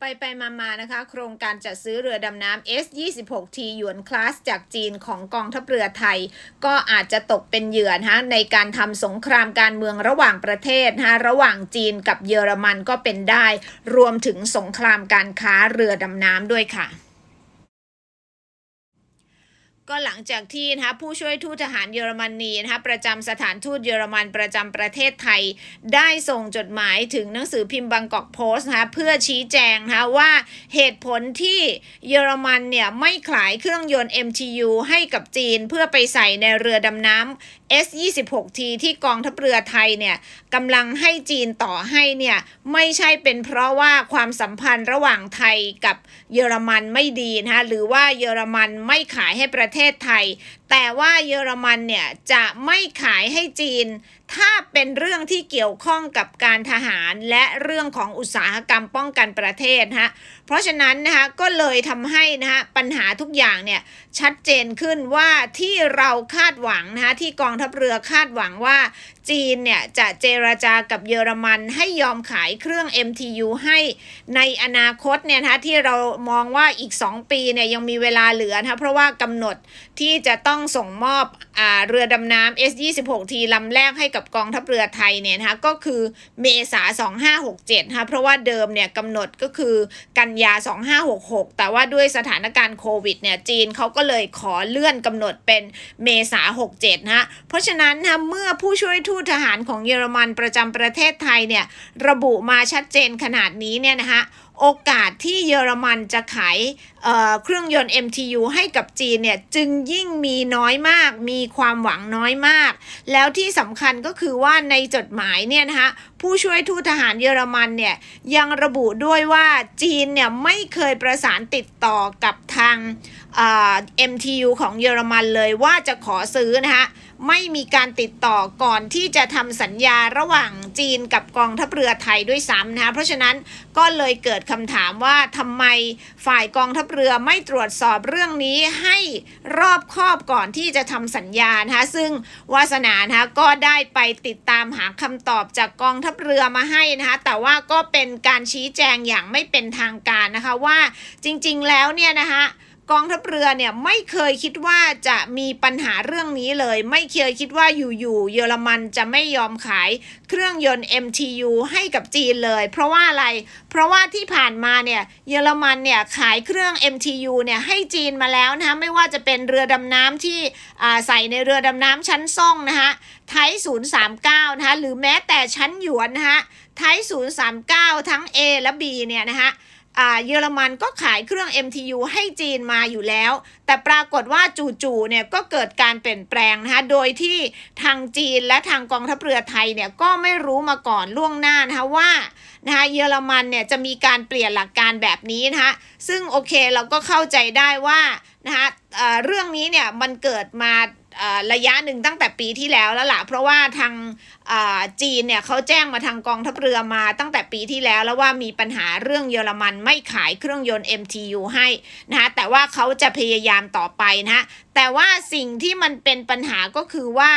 ไปไปมาๆนะคะ โครงการจัดซื้อเรือดำน้ำ S26T หยวนคลาสจากจีนของกองทัพเรือไทย ก็อาจจะตกเป็นเหยื่อนะในการทำสงครามการเมืองระหว่างประเทศนะระหว่างจีนกับเยอรมันก็เป็นได้ รวมถึงสงครามการค้าเรือดำน้ำด้วยค่ะ ก็หลังจากที่นะคะผู้ช่วยทูตทหารเยอรมนีนะคะประจำสถานทูตเยอรมันประจำประเทศไทย ได้ส่งจดหมายถึงหนังสือพิมพ์บางกอกโพสต์นะคะเพื่อชี้แจงนะคะว่าเหตุผลที่เยอรมันเนี่ยไม่ขายเครื่องยนต์ MTU ให้กับจีน เพื่อไปใส่ในเรือดำน้ำ S26T ที่กองทัพเรือไทยเนี่ยกำลังให้จีนต่อให้เนี่ยไม่ใช่เป็นเพราะว่าความสัมพันธ์ระหว่างไทยกับเยอรมันไม่ดีนะคะหรือว่าเยอรมันไม่ขายให้ประเทศไทย แต่ว่าเยอรมันเนี่ยจะไม่ขายให้จีน ถ้าเป็นเรื่องที่เกี่ยวข้องกับการทหารและเรื่องของอุตสาหกรรมป้องกันประเทศฮะเพราะฉะนั้นนะคะก็เลยทำให้นะคะปัญหาทุกอย่างเนี่ยชัดเจนขึ้นว่าที่เราคาดหวังนะคะที่กองทัพเรือคาดหวังว่าจีนเนี่ยจะเจรจากับเยอรมันให้ยอมขายเครื่อง MTU ให้ในอนาคตเนี่ยนะคะที่เรามองว่าอีก 2 ปีเนี่ยยังมีเวลาเหลือนะเพราะว่ากำหนดที่จะต้องส่งมอบอาเรือดำน้ำ S26T ลำแรกให้กับกองทัพเรือไทยเนี่ยนะคะก็คือเมษา 2567นะคะเพราะว่าเดิมเนี่ยกำหนดก็คือกันยา 2566 แต่ว่าด้วยสถานการณ์โควิดเนี่ยจีนเขาก็เลยขอเลื่อนกำหนดเป็นเมษา 67นะคะเพราะฉะนั้นนะคะเมื่อผู้ช่วยทูตทหารของเยอรมันประจำประเทศไทยเนี่ยระบุมาชัดเจนขนาดนี้เนี่ยนะคะ โอกาสที่เยอรมันจะขายเเครื่องยนต์ MTU ให้กับจีนเนี่ยจึงยิ่งมีน้อยมาก มีความหวังน้อยมาก แล้วที่สำคัญก็คือว่าในจดหมายเนี่ยนะคะผู้ช่วยทูตทหารเยอรมันเนี่ยยังระบุด้วยว่าจีนเนี่ยไม่เคยประสานติดต่อกับทางอ่า MTU ของเยอรมันเลยว่าจะขอซื้อนะคะไม่มีการติดต่อก่อนที่จะทำสัญญาระหว่างจีนกับกองทัพเรือไทยด้วยซ้ำนะคะเพราะฉะนั้นก็เลยเกิดคำถามว่าทำไมฝ่ายกองทัพเรือไม่ตรวจสอบเรื่องนี้ให้รอบคอบก่อนที่จะทำสัญญานะคะซึ่งวาสนานะคะก็ได้ไปติดตามหาคำตอบจากกองทัพเรือมาให้นะคะแต่ว่าก็เป็นการชี้แจงอย่างไม่เป็นทางการนะคะว่าจริงๆแล้วเนี่ยนะคะ กองทัพเรือเนี่ยไม่เคยคิดว่าจะมีปัญหาเรื่องนี้เลย ไม่เคยคิดว่าอยู่ๆเยอรมันจะไม่ยอมขายเครื่องยนต์ MTU ให้กับจีนเลย เพราะว่าอะไร เพราะว่าที่ผ่านมาเนี่ยเยอรมันเนี่ยขายเครื่อง MTU เนี่ยให้จีนมาแล้วนะคะไม่ว่าจะเป็นเรือดำน้ำที่ใส่ในเรือดำน้ำชั้นซ่องนะคะไทย039 นะคะหรือแม้แต่ชั้นหยวนนะคะไทย039 ทั้ง A และ B เนี่ยนะคะ เยอรมันก็ขายเครื่อง MTU ให้จีนมาอยู่แล้ว แต่ปรากฏว่าจู่ๆเนี่ยก็เกิดการเปลี่ยนแปลงนะคะโดยที่ทางจีนและทางกองทัพเรือไทยเนี่ยก็ไม่รู้มาก่อนล่วงหน้านะคะว่านะคะเยอรมันเนี่ยจะมีการเปลี่ยนหลักการแบบนี้นะคะซึ่งโอเคเราก็เข้าใจได้ว่านะคะเอ่อเรื่องนี้เนี่ยมันเกิดมา ระยะหนึ่งตั้งแต่ปีที่แล้วแล้วล่ะเพราะว่าทางจีนเนี่ยเขาแจ้งมาทางกองทัพเรือมาตั้งแต่ปีที่แล้วแล้วว่ามีปัญหาเรื่องเยอรมันไม่ขายเครื่องยนต์ MTU ให้นะคะแต่ว่าเขาจะพยายามต่อไปนะแต่ว่าสิ่งที่มันเป็นปัญหาก็คือว่า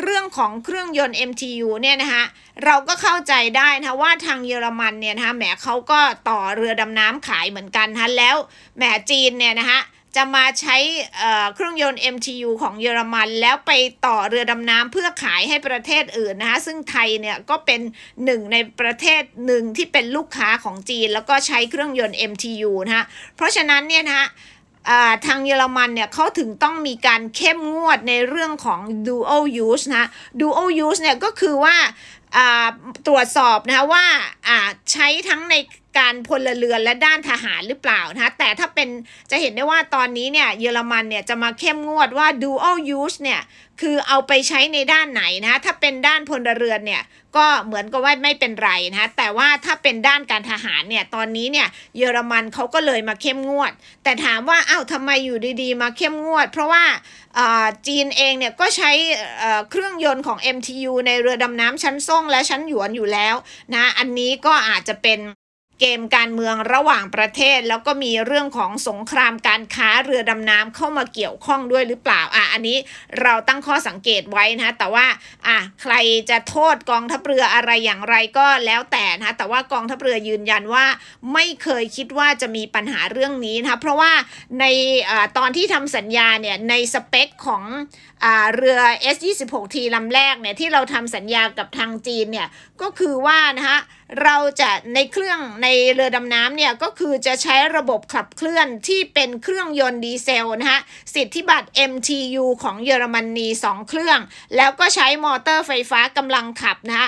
เรื่องของเครื่องยนต์ MTU เนี่ยนะคะเราก็เข้าใจได้นะว่าทางเยอรมันเนี่ยนะคะแหมเขาก็ต่อเรือดำน้ำขายเหมือนกันนะแล้วแหมจีนเนี่ยนะคะ จะมาใช้เครื่องยนต์ MTU ของเยอรมัน แล้วไปต่อเรือดำน้ำเพื่อขายให้ประเทศอื่นนะคะซึ่งไทยเนี่ยก็เป็นหนึ่งในประเทศหนึ่งที่เป็นลูกค้าของจีน แล้วก็ใช้เครื่องยนต์ MTU นะคะเพราะฉะนั้นเนี่ยนะคะทางเยอรมันเนี่ยเขาถึงต้องมีการเข้มงวดในเรื่องของ dual use นะ dual use เนี่ยก็คือว่าตรวจสอบนะคะว่าใช้ทั้งในการพลเรือนและด้านทหารหรือเปล่านะคะแต่ถ้าเป็นจะเห็นได้ว่าตอนนี้เนี่ยเยอรมันเนี่ยจะมาเข้มงวดว่า dual use เนี่ยคือเอาไปใช้ในด้านไหนนะคะถ้าเป็นด้านพลเรือนเนี่ยก็เหมือนกับว่าไม่เป็นไรนะคะแต่ว่าถ้าเป็นด้านการทหารเนี่ยตอนนี้เนี่ยเยอรมันเขาก็เลยมาเข้มงวด แต่ถามว่าอ้าวทำไมอยู่ดีๆ มาเข้มงวด เพราะว่าจีนเองเนี่ยก็ใช้เครื่องยนต์ของ MTU ในเรือดำน้ำชั้นซ่งและชั้นหยวนอยู่แล้วนะ อันนี้ก็อาจจะเป็น เกมการเมืองระหว่างประเทศ แล้วก็มีเรื่องของสงครามการค้าเรือดำน้ำเข้ามาเกี่ยวข้องด้วยหรือเปล่าอะอันนี้เราตั้งข้อสังเกตไว้นะแต่ว่าอะใครจะโทษกองทัพเรืออะไรอย่างไรก็แล้วแต่นะแต่ว่ากองทัพเรือยืนยันว่า ไม่เคยคิดว่าจะมีปัญหาเรื่องนี้นะเพราะว่าในอตอนที่ทำสัญญาเนี่ยในสเปคของอ่าเรือ S26T ลำแรกเนี่ยที่เราทำสัญญากับทางจีนเนี่ยก็คือว่านะคะ เราจะในเครื่องในเรือดำน้ำเนี่ยก็คือจะใช้ระบบขับเคลื่อนที่เป็นเครื่องยนต์ดีเซลนะคะสิทธิบัตร MTU ของเยอรมนี2 เครื่อง แล้วก็ใช้มอเตอร์ไฟฟ้ากำลังขับนะคะ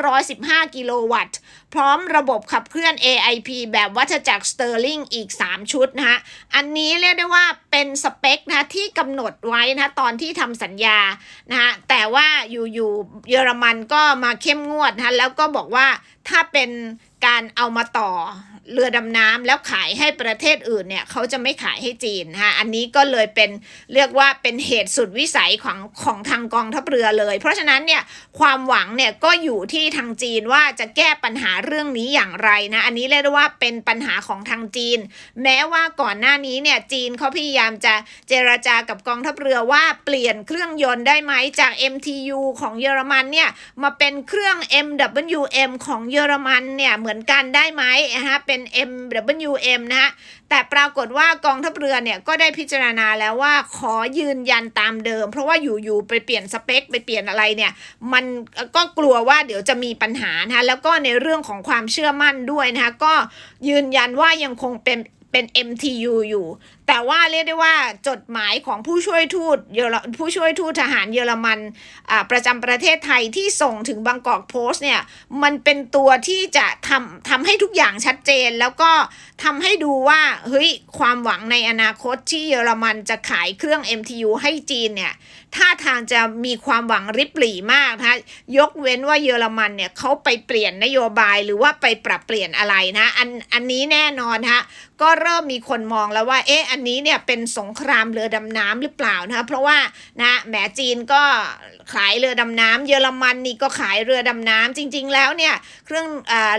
5,515 กิโลวัตต์ พร้อมระบบขับเคลื่อน AIP แบบวัฏจักรสเตอร์ลิงอีก 3 ชุดนะคะอันนี้เรียกได้ว่าเป็นสเปคนะที่กำหนดไว้นะตอนที่ทำสัญญานะคะแต่ว่าอยู่ๆเยอรมันก็มาเข้มงวดนะแล้วก็บอกว่าถ้าเป็นการเอามาต่อ เรือดำน้ำแล้วขายให้ประเทศอื่นเนี่ยเขาจะไม่ขายให้จีนนะคะอันนี้ก็เลยเป็นเรียกว่าเป็นเหตุสุดวิสัยของของทางกองทัพเรือเลย เพราะฉะนั้นเนี่ยความหวังเนี่ยก็อยู่ที่ทางจีนว่าจะแก้ปัญหาเรื่องนี้อย่างไรนะอันนี้เรียกได้ว่าเป็นปัญหาของทางจีน แม้ว่าก่อนหน้านี้เนี่ยจีนเขาพยายามจะเจรจากับกองทัพเรือว่าเปลี่ยนเครื่องยนต์ได้ไหมจาก MTU ของเยอรมันเนี่ยมาเป็นเครื่อง MWM ของเยอรมันเนี่ยเหมือนกันได้ไหมนะคะเป็น MWM นะฮะ แต่ปรากฏว่ากองทัพเรือเนี่ยก็ได้พิจารณาแล้วว่าขอยืนยันตามเดิม เพราะว่าอยู่ๆไปเปลี่ยนสเปค ไปเปลี่ยนอะไรเนี่ย มันก็กลัวว่าเดี๋ยวจะมีปัญหานะคะแล้วก็ในเรื่องของความเชื่อมั่นด้วยนะคะก็ยืนยันว่ายังคงเป็นเป็น MTU อยู่แต่ว่าเรียกได้ว่าจดหมายของผู้ช่วยทูตเยอรผู้ช่วยทูตทหารเยอรมันอ่าประจำประเทศไทยที่ส่งถึงบางกอกโพสต์เนี่ยมันเป็นตัวที่จะทำทำให้ทุกอย่างชัดเจน แล้วก็ทำให้ดูว่าเฮ้ยความหวังในอนาคตที่เยอรมันจะขายเครื่อง MTU ให้จีนเนี่ยท่าทางจะมีความหวังริบหรี่มากนะยกเว้นว่าเยอรมันเนี่ยเขาไปเปลี่ยนนโยบายหรือว่าไปปรับเปลี่ยนอะไรนะอันอันนี้แน่นอนนะคะก็เริ่มมีคนมองแล้วว่าเอ๊ะอันนี้เนี่ยเป็นสงครามเรือดำน้ำหรือเปล่านะคะเพราะว่านะแหมจีนก็ขายเรือดำน้ำเยอรมันนี่ก็ขายเรือดำน้ำจริง ๆ แล้วเนี่ยเครื่องอ่อ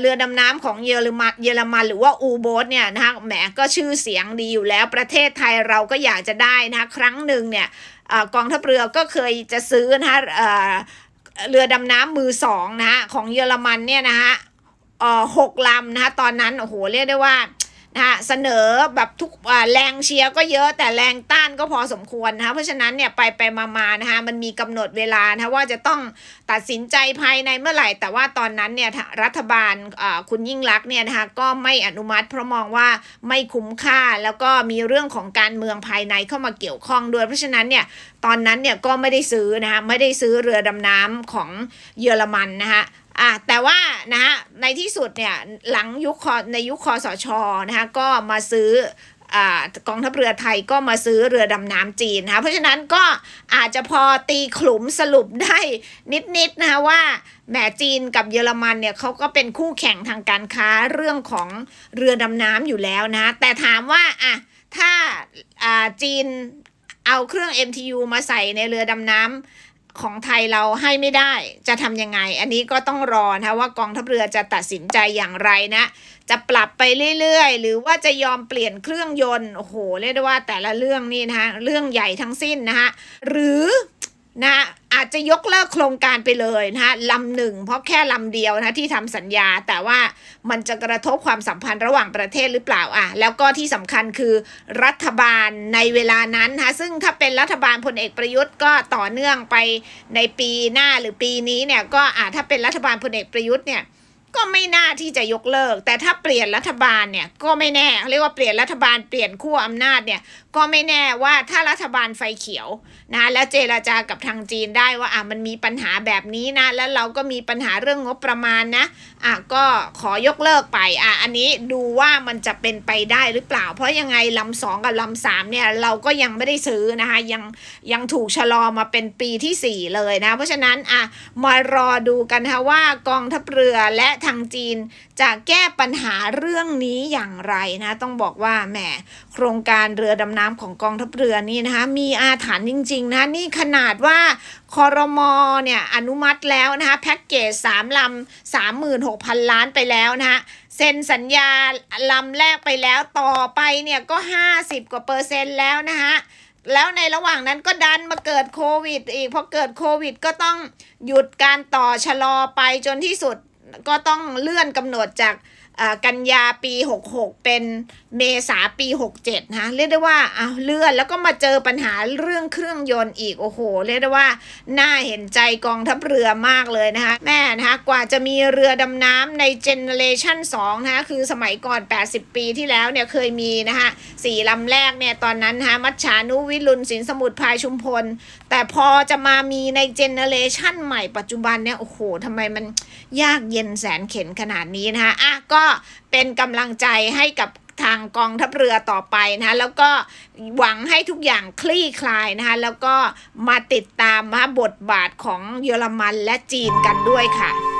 เรือดำน้ำของเยอรมันเยอรมันหรือว่าอูโบสเนี่ยนะคะแหมก็ชื่อเสียงดีอยู่แล้วประเทศไทยเราก็อยากจะได้นะคะครั้งหนึ่งเนี่ยอกองทัพเรือก็เคยจะซื้อนะคะเอ่อเรือดำน้ำมือสองนะฮะของเยอรมันเนี่ยนะฮะเออหกลำนะคะตอนนั้นโอ้โหเรียกได้ว่า นะฮะเสนอแบบทุกแรงเชียร์ก็เยอะแต่แรงต้านก็พอสมควรนะคะเพราะฉะนั้นเนี่ยไปไปมามานะคะมันมีกำหนดเวลานะคะว่าจะต้องตัดสินใจภายในเมื่อไหร่ แต่ว่าตอนนั้นเนี่ยรัฐบาลคุณยิ่งรักเนี่ยนะคะก็ไม่อนุมัติเพราะมองว่าไม่คุ้มค่าแล้วก็มีเรื่องของการเมืองภายในเข้ามาเกี่ยวข้องด้วย เพราะฉะนั้นเนี่ยตอนนั้นเนี่ยก็ไม่ได้ซื้อนะคะไม่ได้ซื้อเรือดำน้ำของเยอรมันนะคะ อะแต่ว่านะฮะในที่สุดเนี่ยหลังยุคคในยุคคอสชนะคะก็มาซื้ออกองทัพเรือไทยก็มาซื้อเรือดำน้ำจีนนะคะเพราะฉะนั้นก็อาจจะพอตีขลุ่มสรุปได้นิดๆนะคะว่าแหมจีนกับเยอรมันเนี่ยเขาก็เป็นคู่แข่งทางการค้าเรื่องของเรือดำน้ำอยู่แล้วนะแต่ถามว่าอะถ้าจีนเอาเครื่อง MTU มาใส่ในเรือดำน้ำ ของไทยเราให้ไม่ได้จะทำยังไง อันนี้ก็ต้องรอนะว่ากองทัพเรือจะตัดสินใจอย่างไรนะ จะปรับไปเรื่อยๆ หรือว่าจะยอมเปลี่ยนเครื่องยนต์โอ้โหเรียกได้ว่าแต่ละเรื่องนี่นะฮะเรื่องใหญ่ทั้งสิ้นนะคะหรือ นะอาจจะยกเลิกโครงการไปเลยนะคะลำหนึ่งเพราะแค่ลำเดียวนะที่ทำสัญญา แต่ว่ามันจะกระทบความสัมพันธ์ระหว่างประเทศหรือเปล่าอะแล้วก็ที่สำคัญคือรัฐบาลในเวลานั้นนะคะซึ่งถ้าเป็นรัฐบาลพลเอกประยุทธ์ก็ต่อเนื่องไปในปีหน้าหรือปีนี้เนี่ยก็อะถ้าเป็นรัฐบาลพลเอกประยุทธ์เนี่ย ก็ไม่น่าที่จะยกเลิก แต่ถ้าเปลี่ยนรัฐบาลเนี่ยก็ไม่แน่เรียกว่าเปลี่ยนรัฐบาลเปลี่ยนขั้วอำนาจเนี่ยก็ไม่แน่ว่าถ้ารัฐบาลไฟเขียวนะแล้วเจราจากับทางจีนได้ว่าอะมันมีปัญหาแบบนี้นะ แล้วเราก็มีปัญหาเรื่องงบประมาณนะอะก็ขอยกเลิกไปอะอันนี้ดูว่ามันจะเป็นไปได้หรือเปล่า เพราะยังไงลำสองกับลำสามเนี่ยเราก็ยังไม่ได้ซื้อนะคะยังยังถูกชะลอมาเป็นปีที่สี่เลยนะ เพราะฉะนั้นอะมารอดูกันนะว่ากองทัพเรือและทางจีน จะแก้ปัญหาเรื่องนี้อย่างไรนะ ต้องบอกว่าแหมโครงการเรือดำน้ำของกองทัพเรือนี่นะคะ มีอาถรรพ์จริง ๆ นะ นี่ขนาดว่าคอรมอเนี่ยอนุมัติแล้วนะคะแพ็กเกจสามลำสามหมื่นหกพันล้านไปแล้วนะคะเซ็นสัญญาลำแรกไปแล้วต่อไปเนี่ยก็ห้าสิบกว่าเปอร์เซ็นต์แล้วนะคะแล้วในระหว่างนั้นก็ดันมาเกิดโควิดอีกพอเกิดโควิดก็ต้องหยุดการต่อชะลอไปจนที่สุด ก็ต้องเลื่อนกำหนดจาก กันยาปี 66 เป็นเมษาปี 67 นะเรียกได้ว่าเอาวเลื่อนแล้วก็มาเจอปัญหาเรื่องเครื่องยนต์อีก โอ้โห เรียกได้ว่าน่าเห็นใจกองทัพเรือมากเลยนะคะ แม่นะคะกว่าจะมีเรือดำน้ำในเจเนเรชัน2นะคะคือสมัยก่อน 80 ปีที่แล้วเนี่ยเคยมีนะคะสี่ลำแรกเนี่ยตอนนั้นนะคะมัชชานุวิรุณสินสมุทรพายชุมพล แต่พอจะมามีในเจเนเรชันใหม่ปัจจุบันเนี่ยโอ้โหทำไมมันยากเย็นแสนเข็นขนาดนี้นะคะอะก็เป็นกำลังใจให้กับทางกองทัพเรือต่อไปนะคะแล้วก็หวังให้ทุกอย่างคลี่คลายนะคะแล้วก็มาติดตามมาบทบาทของเยอรมันและจีนกันด้วยค่ะ